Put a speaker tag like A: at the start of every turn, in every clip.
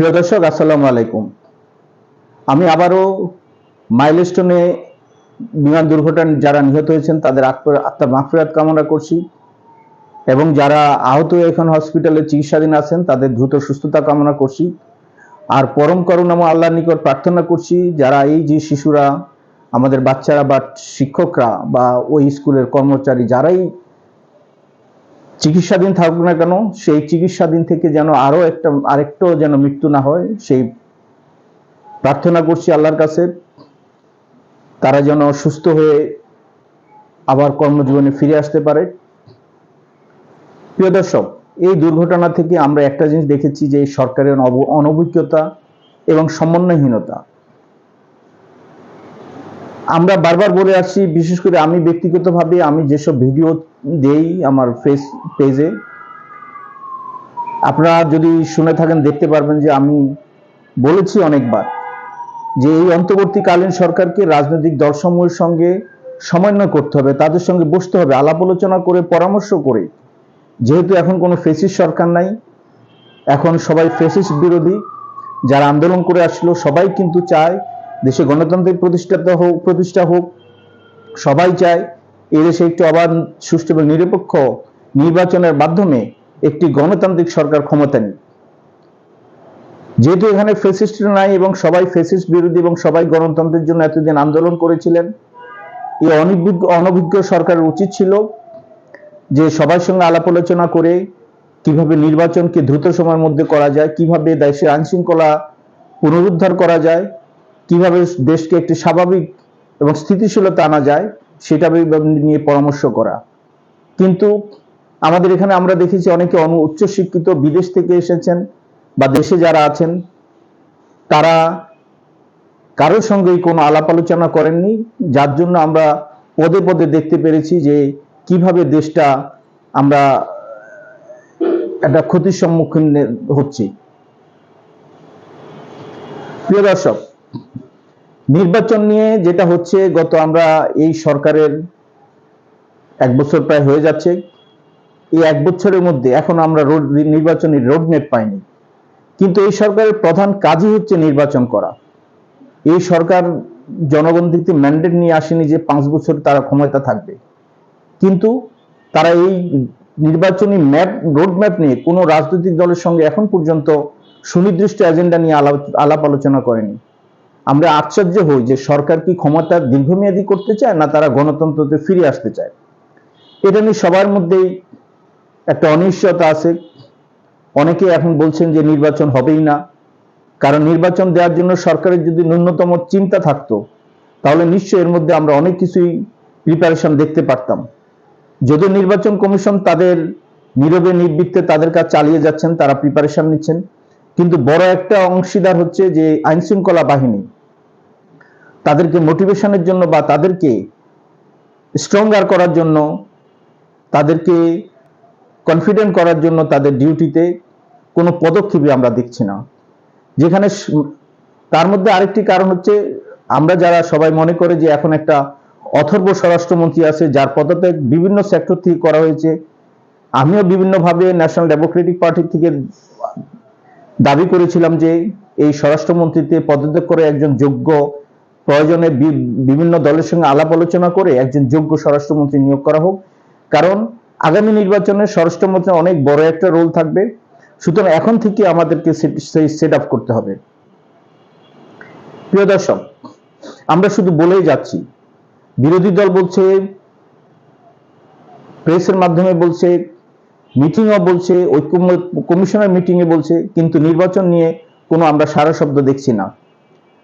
A: প্রিয় দর্শক, আসসালামু আলাইকুম। আমি আবারও মাইলস্টোনে বিমান দুর্ঘটনায় যারা নিহত হয়েছেন, তাদের আত্ম- মাফিরাত কামনা করছি এবং যারা আহত এখন হসপিটালে চিকিৎসাধীন আছেন, তাদের দ্রুত সুস্থতা কামনা করছি। আর পরম করুণাময় আল্লাহর নিকট প্রার্থনা করছি, যারা এই যে শিশুরা, আমাদের বাচ্চারা বা শিক্ষকরা বা ওই স্কুলের কর্মচারী, যারাই চিকিৎসাধীন থাকুক না কেন, সেই চিকিৎসাধীন থেকে যেন আরও একটা, আরেকটু যেন মৃত্যু না হয়, সেই প্রার্থনা করছি আল্লাহর কাছে, তারা যেন সুস্থ হয়ে আবার কর্মজীবনে ফিরে আসতে পারে। প্রিয় দর্শক, এই দুর্ঘটনা থেকে আমরা একটা জিনিস দেখেছি যে সরকারের অনভিজ্ঞতা এবং সমন্বয়হীনতা আমরা বারবার বলে আসছি, বিশেষ করে আমি ব্যক্তিগতভাবে আমি যেসব ভিডিও দেই আমার ফেস পেজে আপনারা যদি শুনে থাকেন, দেখতে পারবেন যে আমি বলেছি অনেকবার যে এই অন্তর্বর্তীকালীন সরকারকে রাজনৈতিক দলসমূহের সঙ্গে সমন্বয় করতে হবে, তাদের সঙ্গে বসতে হবে, আলাপ আলোচনা করে, পরামর্শ করে। যেহেতু এখন কোনো ফেসিস সরকার নাই, এখন সবাই ফেসিস বিরোধী, যারা আন্দোলন করে আসলো, সবাই কিন্তু চায় দেশে গণতান্ত্রিক প্রতিষ্ঠাত হোক, প্রতিষ্ঠা হোক, সবাই চায় এই দেশে একটি অবাধ সুষ্ঠু এবং নিরপেক্ষ নির্বাচনের মাধ্যমে একটি গণতান্ত্রিক সরকার ক্ষমতা নিক। যেহেতু এখানে ফেসিস্ট নাই এবং সবাই ফেসিস্ট বিরোধী এবং সবাই গণতন্ত্রের জন্য এতদিন আন্দোলন করেছিলেন, এই অনভিজ্ঞ অনভিজ্ঞ সরকারের উচিত ছিল যে সবার সঙ্গে আলাপ আলোচনা করে কীভাবে নির্বাচনকে দ্রুত সময়ের মধ্যে করা যায়, কীভাবে দেশের আইন শৃঙ্খলা পুনরুদ্ধার করা যায় কীভাবে দেশকে একটি স্বাভাবিক এবং স্থিতিশীলতা আনা যায়, সেটা নিয়ে পরামর্শ করা। কিন্তু আমাদের এখানে আমরা দেখেছি অনেকে অনু উচ্চ শিক্ষিত বিদেশ থেকে এসেছেন বা দেশে যারা আছেন, তারা কারোর সঙ্গেই কোনো আলাপ আলোচনা করেননি, যার জন্য আমরা পদে পদে দেখতে পেরেছি যে কীভাবে দেশটা আমরা একটা ক্ষতির সম্মুখীন হচ্ছি। প্রিয় দর্শক নির্বাচন নিয়ে যেটা হচ্ছে, গত আমরা এই সরকারের এক বছর প্রায় হয়ে যাচ্ছে। এই এক বছরের মধ্যে এখন আমরা রোড নির্বাচনের রোডম্যাপ পাইনি। কিন্তু এই সরকারের প্রধান কাজই হচ্ছে নির্বাচন করা। এই সরকার জনগণ থেকে ম্যান্ডেট নিয়ে আসেনি যে পাঁচ বছর তারা ক্ষমতা থাকবে। কিন্তু তারা এই নির্বাচনী ম্যাপ রোডম্যাপ নিয়ে কোনো রাজনৈতিক দলের সঙ্গে এখন পর্যন্ত সুনির্দিষ্ট এজেন্ডা নিয়ে আলাপ আলাপ আলোচনা করেনি। আমরা আশ্চর্য হই যে সরকার কি ক্ষমতা দীর্ঘমেয়াদী করতে চায় না তারা গণতন্ত্রতে ফিরে আসতে চায়? এটা নিয়ে সবার মধ্যেই একটা অনিশ্চয়তা আছে। অনেকে এখন বলছেন যে নির্বাচন হবেই না। কারণ নির্বাচন দেওয়ার জন্য সরকারের যদি ন্যূনতম চিন্তা থাকতো, তাহলে নিশ্চয়ই এর মধ্যে আমরা অনেক কিছুই প্রিপারেশন দেখতে পারতাম। যদিও নির্বাচন কমিশন তাদের নীরবে নির্বৃত্তে তাদের কাজ চালিয়ে যাচ্ছেন, তারা প্রিপারেশন নিচ্ছেন কিন্তু বড় একটা অংশীদার হচ্ছে যে আইন শৃঙ্খলা বাহিনী। তাদেরকে মোটিভেশনের জন্য বা তাদেরকে স্ট্রঙ্গার করার জন্য, তাদেরকে কনফিডেন্ট করার জন্য তাদের ডিউটিতে কোনো পদক্ষেপই আমরা দেখছি না। যেখানে তার মধ্যে আরেকটি কারণ হচ্ছে, আমরা যারা সবাই মনে করে যে এখন একটা অথর্ব স্বরাষ্ট্রমন্ত্রী আছে, যার পদত্যাগ বিভিন্ন সেক্টর থেকে করা হয়েছে, আমিও বিভিন্নভাবে ন্যাশনাল ডেমোক্রেটিক পার্টি থেকে দাবি করেছিলাম যে এই স্বরাষ্ট্রমন্ত্রীতে পদত্যাগ করে একজন যোগ্য প্রয়োজনে বিভিন্ন দলের সঙ্গে আলাপ আলোচনা করে একজন যোগ্য স্বরাষ্ট্রমন্ত্রী নিয়োগ করা হোক। কারণ আগামী নির্বাচনে স্বরাষ্ট্রমন্ত্রীর অনেক বড় একটা রোল থাকবে। সুতরাং এখন থেকে আমাদেরকে সেট আপ করতে হবে। প্রিয় দর্শক, আমরা শুধু বলেই যাচ্ছি, বিরোধী দল বলছে প্রেসের মাধ্যমে বলছে মিটিংও বলছে, ঐক্য কমিশনের মিটিংয়ে বলছে, কিন্তু নির্বাচন নিয়ে কোনো আমরা সারা শব্দ দেখছি না।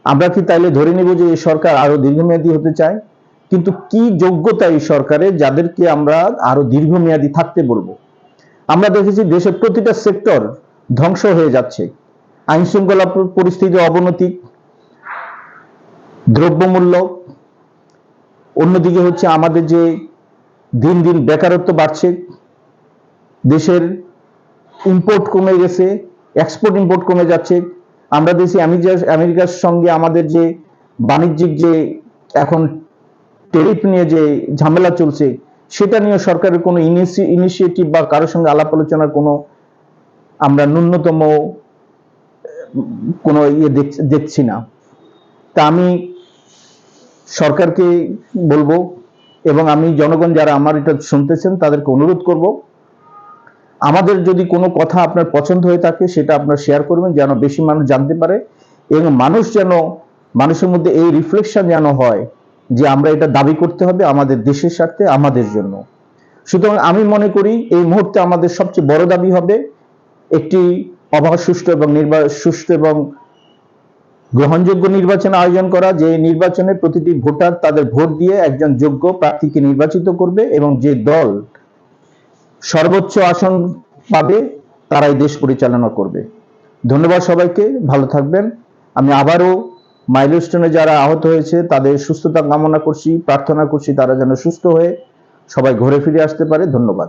A: আমরা কি তাইলে ধরে নিব যে এই সরকার আরও দীর্ঘমেয়াদী হতে চায়? কিন্তু কি যোগ্যতা এই সরকারের যাদেরকে আমরা আরও দীর্ঘমেয়াদী থাকতে বলব? আমরা দেখেছি দেশের প্রতিটা সেক্টর ধ্বংস হয়ে যাচ্ছে। আইন শৃঙ্খলা প- পরিস্থিতির অবনতি, দ্রব্যমূল্য, অন্যদিকে হচ্ছে আমাদের যে দিন দিন বেকারত্ব বাড়ছে ইম্পোর্ট কমে গেছে এক্সপোর্ট ইম্পোর্ট কমে যাচ্ছে। আমরা দেখছি আমেরিকার সঙ্গে আমাদের যে বাণিজ্যিক যে এখন টেরিফ নিয়ে যে ঝামেলা চলছে, সেটা নিয়ে সরকারের কোনো ইনিশিয়েটিভ বা কারোর সঙ্গে আলাপ আলোচনার কোনো আমরা ন্যূনতম কোনো ইয়ে দেখ- দেখছি না। তা আমি সরকারকে বলব এবং আমি জনগণ যারা আমার এটা শুনতেছেন তাদেরকে অনুরোধ করব আমাদের যদি কোনো কথা আপনার পছন্দ হয়ে থাকে, সেটা আপনার শেয়ার করবেন, যেন বেশি মানুষ জানতে পারে এবং মানুষ যেন, মানুষের মধ্যে এই রিফ্লেকশন যেন হয় যে আমরা এটা দাবি করতে হবে আমাদের দেশের স্বার্থে, আমাদের জন্য। সুতরাং আমি মনে করি এই মুহূর্তে আমাদের সবচেয়ে বড় দাবি হবে একটি অবাধ, সুষ্ঠু এবং নির্বা, সুষ্ঠু এবং গ্রহণযোগ্য নির্বাচন আয়োজন করা, যে নির্বাচনে প্রতিটি ভোটার তাদের ভোট দিয়ে একজন যোগ্য প্রার্থীকে নির্বাচিত করবে এবং যে দল সর্বোচ্চ আসন পাবে, তারাই দেশ পরিচালনা করবে। ধন্যবাদ সবাইকে, ভালো থাকবেন। আমি আবারও মাইলস্টোনে যারা আহত হয়েছে, তাদের সুস্থতা কামনা করছি, প্রার্থনা করছি তারা যেন সুস্থ হয়ে সবাই ঘরে ফিরে আসতে পারে। ধন্যবাদ।